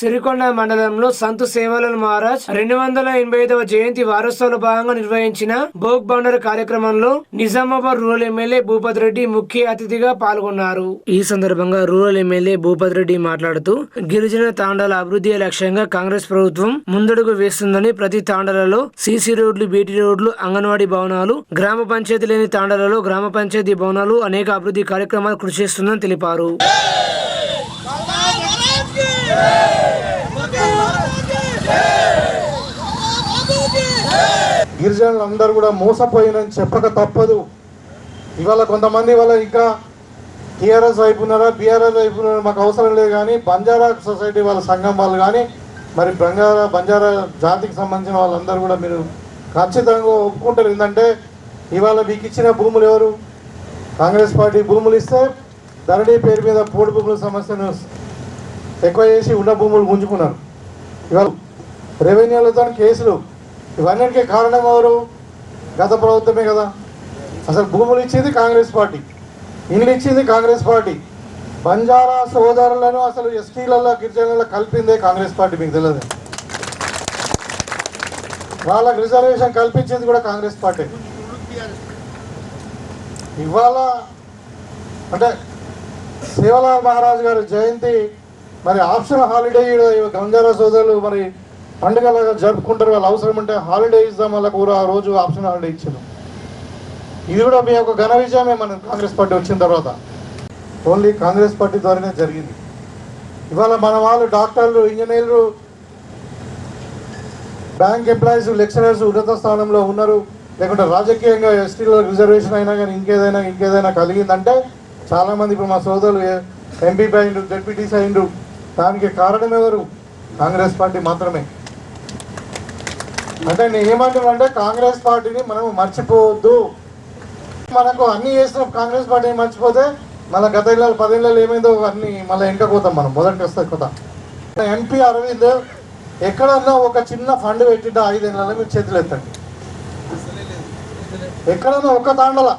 సిరికొండ మండలంలో సంతు సేవలన్ మహారాజ్ రెండు వందల ఎనభై ఐదవ జయంతి వారోత్సవాల భాగంగా నిర్వహించిన భోగ్ బండర్ కార్యక్రమంలో నిజామాబాద్ రూరల్ ఎమ్మెల్యే భూపతి రెడ్డి ముఖ్య అతిథిగా పాల్గొన్నారు. ఈ సందర్భంగా రూరల్ ఎమ్మెల్యే భూపతి రెడ్డి మాట్లాడుతూ గిరిజన తాండాల అభివృద్ధి లక్ష్యంగా కాంగ్రెస్ ప్రభుత్వం ముందడుగు వేస్తుందని ప్రతి తాండాలలో సీసీ రోడ్లు బీటీ రోడ్లు అంగన్వాడీ భవనాలు గ్రామ పంచాయతీ లేని తాండాలలో గ్రామ పంచాయతీ భవనాలు అనేక అభివృద్ధి కార్యక్రమాలు కృషి చేస్తుందని తెలిపారు. గిరిజనులు అందరూ కూడా మోసపోయినని చెప్పక తప్పదు. ఇవాళ కొంతమంది వాళ్ళ ఇంకా టీఆర్ఎస్ వైపు ఉన్నారా బీఆర్ఎస్ వైపు ఉన్నారా మాకు అవసరం లేదు కానీ బంజారా సొసైటీ వాళ్ళ సంఘం వాళ్ళు కానీ మరి బంజారా బంజారా జాతికి సంబంధించిన వాళ్ళందరూ కూడా మీరు ఖచ్చితంగా ఒప్పుకుంటారు. ఏంటంటే ఇవాళ మీకు ఇచ్చిన భూములు ఎవరు? కాంగ్రెస్ పార్టీ భూములు ఇస్తే ధరణి పేరు మీద పోడు భూముల సమస్యను ఎక్కువ చేసి ఉన్న భూములు గుంజుకున్నారు. ఇవాళ రెవెన్యూలతో కేసులు. ఇవన్నిటికీ కారణం ఎవరు? గత ప్రభుత్వమే కదా. అసలు భూములు ఇచ్చింది కాంగ్రెస్ పార్టీ. ఇల్లు ఇచ్చింది కాంగ్రెస్ పార్టీ. బంజారా సోదరులను అసలు ఎస్టీలలో గిరిజనులలో కలిపిందే కాంగ్రెస్ పార్టీ మీకు తెలియదు. వాళ్ళకి రిజర్వేషన్ కల్పించింది కూడా కాంగ్రెస్ పార్టీ. ఇవాళ అంటే శివలాల్ మహారాజ్ గారి జయంతి మరి ఆప్షన్ హాలిడే గంజారా సోదరులు మరి పండుగలుగా జరుపుకుంటారు వాళ్ళు అవసరం ఉంటే హాలిడే ఇద్దాం వాళ్ళకు కూడా ఆ రోజు ఆప్షన్ హాలిడే ఇచ్చారు. ఇది కూడా మీ యొక్క ఘన విజయమే మన కాంగ్రెస్ పార్టీ వచ్చిన తర్వాత. ఓన్లీ కాంగ్రెస్ పార్టీ ద్వారానే జరిగింది. ఇవాళ మన వాళ్ళు డాక్టర్లు ఇంజనీర్లు బ్యాంక్ ఎంప్లాయీస్ లెక్చరర్స్ ఉన్నత స్థానంలో ఉన్నారు. లేకుంటే రాజకీయంగా ఎస్టీలో రిజర్వేషన్ అయినా కానీ ఇంకేదైనా ఇంకేదైనా కలిగిందంటే చాలామంది ఇప్పుడు మా సోదరులు ఎంపీ అయిండ్రు జడ్పీటీసీ అయిండ్రు దానికి కారణం ఎవరు? కాంగ్రెస్ పార్టీ మాత్రమే. అంటే నేను ఏమంటున్నానంటే కాంగ్రెస్ పార్టీని మనం మర్చిపోవద్దు. మనకు అన్ని చేసిన కాంగ్రెస్ పార్టీని మర్చిపోతే మళ్ళీ గత ఇళ్ళ పదేళ్ళలో ఏమైందో అన్ని మళ్ళీ వెనకపోతాం మనం. మొదటి వస్తాయి కొత్త. ఎంపీ అరవింద్ ఎక్కడన్నా ఒక చిన్న ఫండ్ పెట్టిన ఐదేళ్ళలో మీరు చేతులు ఎత్తండి. ఎక్కడన్నా ఒక తాండల.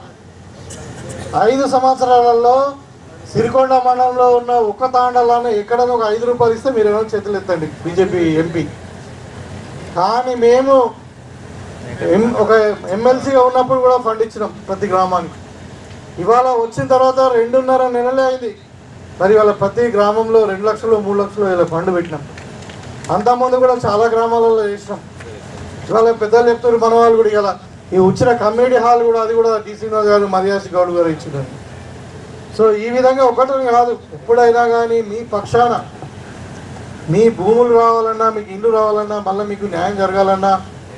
ఐదు సంవత్సరాలలో సిరికొండ మండలంలో ఉన్న ఒక్క తాండలాన ఎక్కడైనా ఒక ఐదు రూపాయలు ఇస్తే మీరు ఏమైనా చేతులు ఎత్తండి బీజేపీ ఎంపీ. కానీ మేము ఎం- ఒక ఎమ్మెల్సీగా ఉన్నప్పుడు కూడా ఫండ్ ఇచ్చినాం ప్రతి గ్రామానికి. ఇవాళ వచ్చిన తర్వాత రెండున్నర నెలలే అయింది. మరి వాళ్ళ ప్రతి గ్రామంలో రెండు లక్షలు మూడు లక్షలు ఇలా ఫండ్ పెట్టినాం. అంతకుముందు కూడా చాలా గ్రామాలలో చేసినాం. ఇవాళ పెద్దలు చెప్తారు మన వాళ్ళు కూడా ఇలా ఈ వచ్చిన కమ్యూనిటీ హాల్ కూడా అది కూడా డి శ్రీనివాస్ గారు మర్యాసి గౌడ్ గారు ఇచ్చినారు. సో ఈ విధంగా ఒకటి కాదు ఎప్పుడైనా కానీ మీ పక్షాన మీ భూములు రావాలన్నా మీకు ఇల్లు రావాలన్నా మళ్ళీ మీకు న్యాయం జరగాలన్నా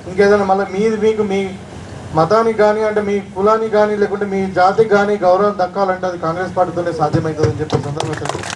ఇంకేదైనా మళ్ళీ మీది మీకు మీ మతానికి కానీ అంటే మీ కులానికి కానీ లేకుంటే మీ జాతికి కానీ గౌరవం దక్కాలంటే అది కాంగ్రెస్ పార్టీతోనే సాధ్యమవుతుందని చెప్పి సందర్భంగా